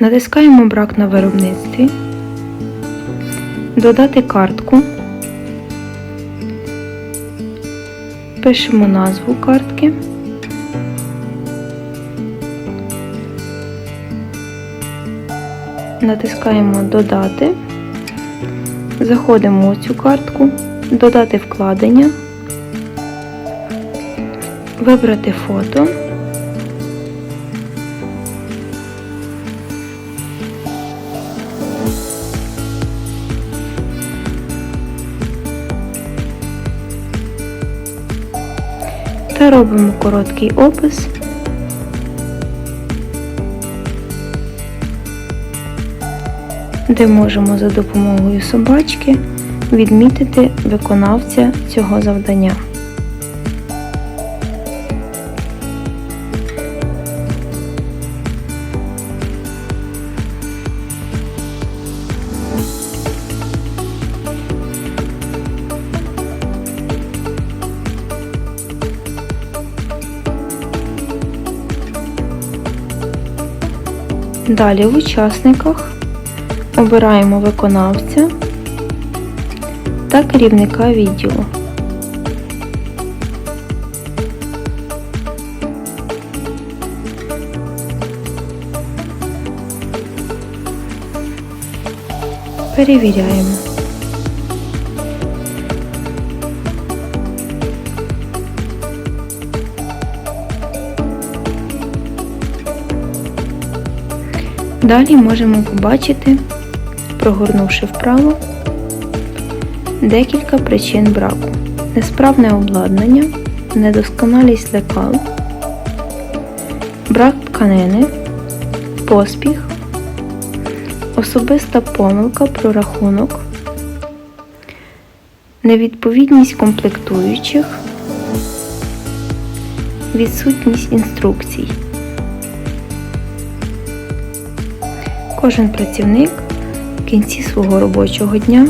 Натискаємо брак на виробництві, додати картку, пишемо назву картки. Натискаємо Додати, заходимо у цю картку, додати вкладення, вибрати фото. Та робимо короткий опис. де можемо за допомогою собачки відмітити виконавця цього завдання. Далі в учасниках Обираємо виконавця та керівника відділу. Перевіряємо. Далі можемо побачити прогорнувши вправо, декілька причин браку. Несправне обладнання, недосконалість лекал, брак тканини, поспіх, особиста помилка прорахунок, невідповідність комплектуючих, відсутність інструкцій. Кожен працівник в кінці свого робочого дня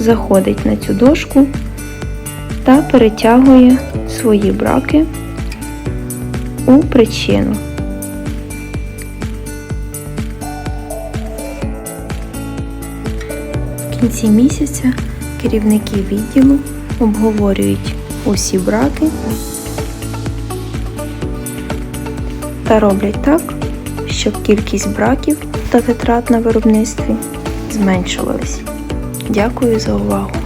заходить на цю дошку та перетягує свої браки у причину. В кінці місяця керівники відділу обговорюють усі браки та роблять так, щоб кількість браків та витрат на виробництві зменшувались. Дякую за увагу!